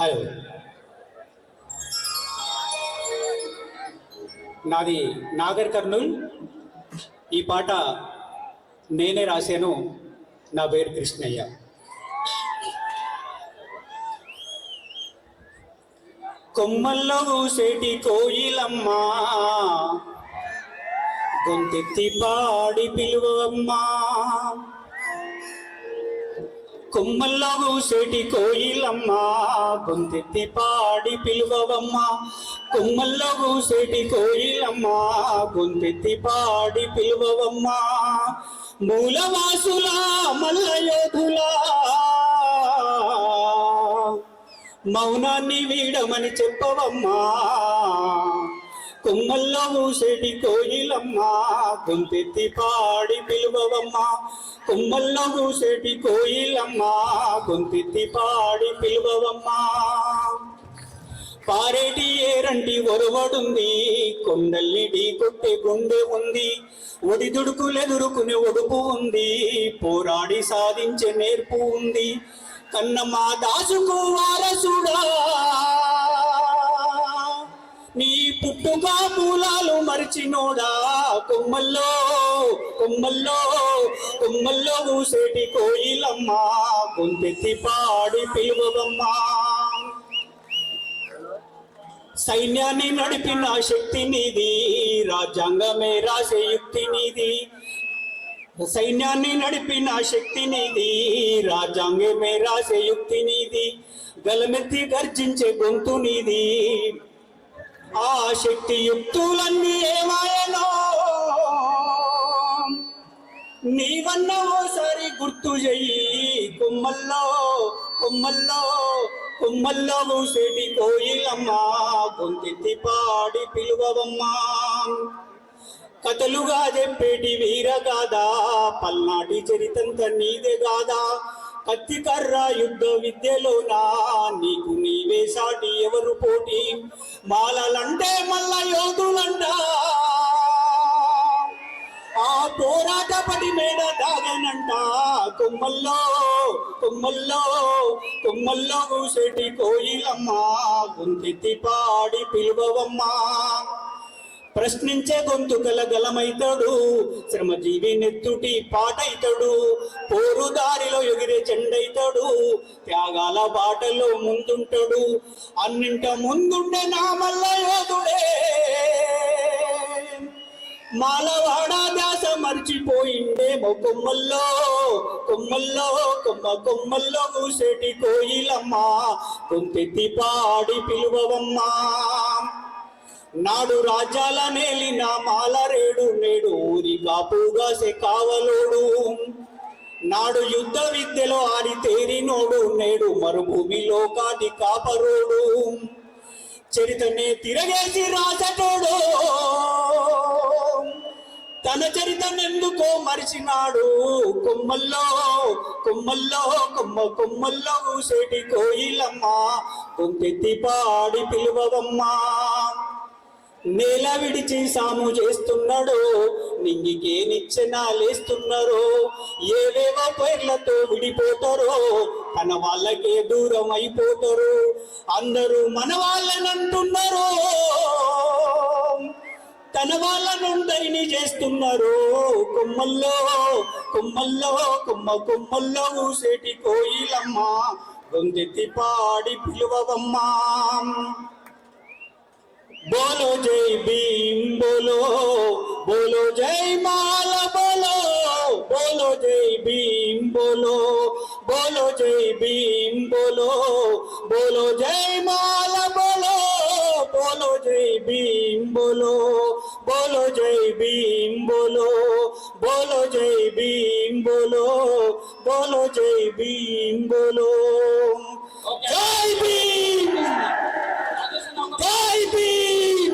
Hello. నాది నాగర్ కర్నూల్. ఈ పాట నేనే రాశాను. నా పేరు కృష్ణయ్య. కొమ్మల్లో ఊసేటి కోయిలమ్మా. గొంతెత్తి పాడి పిలువమ్మా. కొమ్మల్లో సేటి కోయిలమ్మా గొంతెత్తి పాడి పిలువవమ్మ. కొమ్మల్లో సేటి కోయిలమ్మ గొంతెత్తి పాడి పిలువవమ్మ. మూలవాసులా మల్లయోధుల. మౌనాన్ని వీడమని చెప్పవమ్మా. కొమ్మల్లో ఊసేటి కోయిలమ్మా గొంతెత్తి పాడి పిలువవమ్మా. కొమ్మల్లో ఊసేటి కోయిలమ్మా గొంతెత్తి పాడి పిలువవమ్మా. పారేటి ఏరంటి ఒరవడుంది కొండల్ని ఢీ కొట్టే గుండె ఉంది. ఒడిదుడుకులెదురుకునే ఒడుపు ఉంది పోరాడి సాధించే నేర్పు ఉంది. కన్నమ్మ దాసుకు వారసుడా పుట్టుగా మూలాలు మరిచినోడా? కొమ్మల్లో కొమ్మల్లో కొమ్మల్లో ఊసేటి కోయిలమ్మా గొంతెత్తి పాడి పిలువమ్మా సైన్యాన్ని నడిపిన శక్తి నీది రాజ్యాంగమే రాసే యుక్తి నీది. సైన్యాన్ని నడిపిన శక్తి నీది రాజ్యాంగమే రాసే యుక్తి నీది. గలమెత్తి గర్జించే గొంతు నీది. ఆ శక్తి యుక్తులన్నీ ఏమాయనో నీవన్న ఓసారి గుర్తు చెయ్యి కొమ్మల్లో కొమ్మల్లో కొమ్మల్లో ఊసేటి కోయిలమ్మా గొంతెత్తి పాడి పిలువవమ్మా. కథలుగా చెప్పేటి వీర వీరగాదా పల్నాటి చరితంత నీదే గాదా కత్తి కర్ర యుద్ధ విద్యలోనా నీకు నీవే సాటి ఎవరు పోటీ? మాలలంటే మల్ల యోధులంట. ఆ పోరాట పడి మేడ దాగనంట. కొమ్మల్లో కొమ్మల్లో కొమ్మల్లో ఊసేటి కోయిలమ్మా. గొంతెత్తి పాడి పిలువవమ్మా. ప్రశ్నించే గొంతు గలగలమైతాడు శ్రమజీవి నెత్తుటి పాటైతాడు. పోరు దారిలో ఎగిరే చెండైతాడు. త్యాగాల బాటలో ముందుంటాడు. అన్నింట ముందుండే నా మల్ల యోధుడే. మాలవాడ దాస మర్చిపోయిండే కొమ్మల్లో కొమ్మల్లో కొమ్మ కొమ్మల్లో కూసేటి కోయిలమ్మా. కొంతెత్తి పాడి పిలువవమ్మా. నాడు రాజ్యాల నేలిన మాలరేడు నేడు ఊరి కాపుగా కావలోడు. నాడు యుద్ధ విద్యలో ఆడి తేరినోడు నేడు మరుభూమిలో కాటి కాపరోడు. చరితనే తిరగేసి రాసటోడు తన చరితనెందుకో మరిచినాడు. కొమ్మల్లో కొమ్మల్లో కొమ్మ కొమ్మల్లో ఊసేటి కోయిలమ్మ. గొంతెత్తి పాడి పిలువవమ్మా నేల విడిచి సాము చేస్తున్నాడు నింగికే నిచ్చెనాలేస్తున్నారో ఏవేవో పేర్లతో విడిపోతారో తన వాళ్ళకే దూరం అయిపోతారు అందరూ మన వాళ్ళనంటున్నారు. తన వాళ్ళనుండైని చేస్తున్నారు. కొమ్మల్లో కొమ్మల్లో కొమ్మ కొమ్మల్లో ఊసేటి కోయిలమ్మ గొంతెత్తి పాడి పిలువవమ్మా. বলো জয় বিম বলো বলো যে মালা বলো বলো জয় বিম বলো বলো জয় বিম বলো বলো যে মালা বলো বলো জয় বিম বলো বলো জয় বিম বলো বলো জয় বিম বলো বলো জয় বিম বলো। জয় বিম Baby!